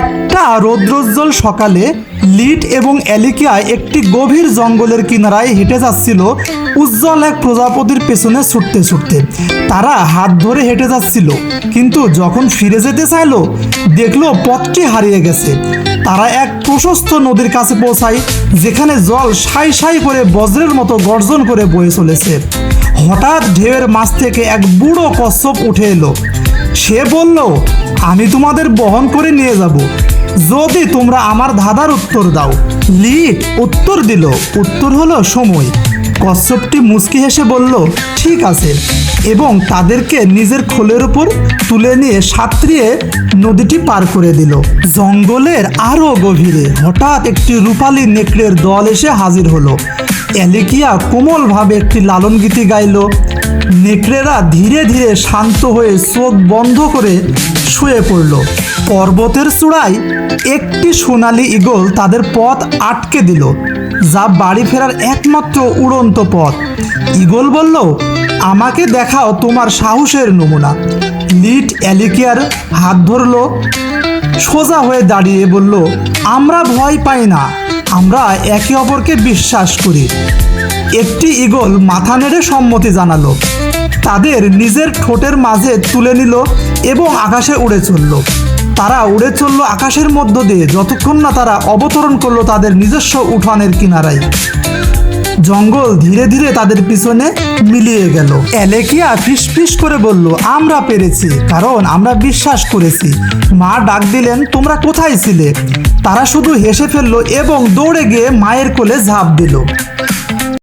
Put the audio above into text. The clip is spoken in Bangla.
একটা রৌদ্রোজ্জ্বল সকালে লিট এবং অ্যালিকিয়া একটি গভীর জঙ্গলের কিনারায় হেঁটে যাচ্ছিল উজ্জ্বল এক প্রজাপতির পেছনে ছুটতে ছুটতে। তারা হাত ধরে হেঁটে যাচ্ছিল, কিন্তু যখন ফিরে যেতে চাইলো, দেখল পথটি হারিয়ে গেছে। তারা এক প্রশস্ত নদীর কাছে পৌঁছায়, যেখানে জল সাই সাই করে বজ্রের মতো গর্জন করে বয়ে চলেছে। হঠাৎ ঢেউয়ের মাছ থেকে এক বুড়ো কচ্ছপ উঠে এলো। সে বলল, আমি তোমাদের বহন করে নিয়ে যাব। যদি তোমরা আমার ধাঁধার উত্তর দাও। লি উত্তর দিল। উত্তর হলো সময়। কচ্ছপটি মুচকি হেসে বলল, ঠিক আছে। এবং তাদেরকে নিজের খোলের উপর তুলে নিয়ে সাঁতরিয়ে নদীটি পার করে দিল। জঙ্গলের আরও গভীরে হঠাৎ একটি রূপালী নেকড়ের দল এসে হাজির হলো। অ্যালেকিয়া কোমলভাবে একটি লালন গীতি গাইল। নেকড়েরা ধীরে ধীরে শান্ত হয়ে চোখ বন্ধ করে শুয়ে পড়ল। পর্বতের চূড়ায় একটি সোনালি ঈগল তাদের পথ আটকে দিল, যা বাড়ি ফেরার একমাত্র উড়ন্ত পথ। ঈগল বলল, আমাকে দেখাও তোমার সাহসের নমুনা। লিট অ্যালিকিয়ার হাত ধরলো, সোজা হয়ে দাঁড়িয়ে বলল, আমরা ভয় পাই না, আমরা একে অপরকে বিশ্বাস করি। একটি ঈগল মাথা নেড়ে সম্মতি জানালো। তাদের নিজের ঠোঁটের মাঝে তুলে নিল এবং আকাশে উড়ে চলল। তারা উড়ে চলল আকাশের মধ্য দিয়ে, যতক্ষণ না তারা অবতরণ করল তাদের নিজস্ব উঠানের কিনারায়। জঙ্গল ধীরে ধীরে তাদের পিছনে মিলিয়ে গেল। অ্যালেকিয়া ফিসফিস করে বলল, আমরা পেরেছি, কারণ আমরা বিশ্বাস করেছি। মা ডাক দিলেন, তোমরা কোথায় ছিলে? তারা শুধু হেসে ফেলল এবং দৌড়ে গিয়ে মায়ের কোলে ঝাঁপ দিল।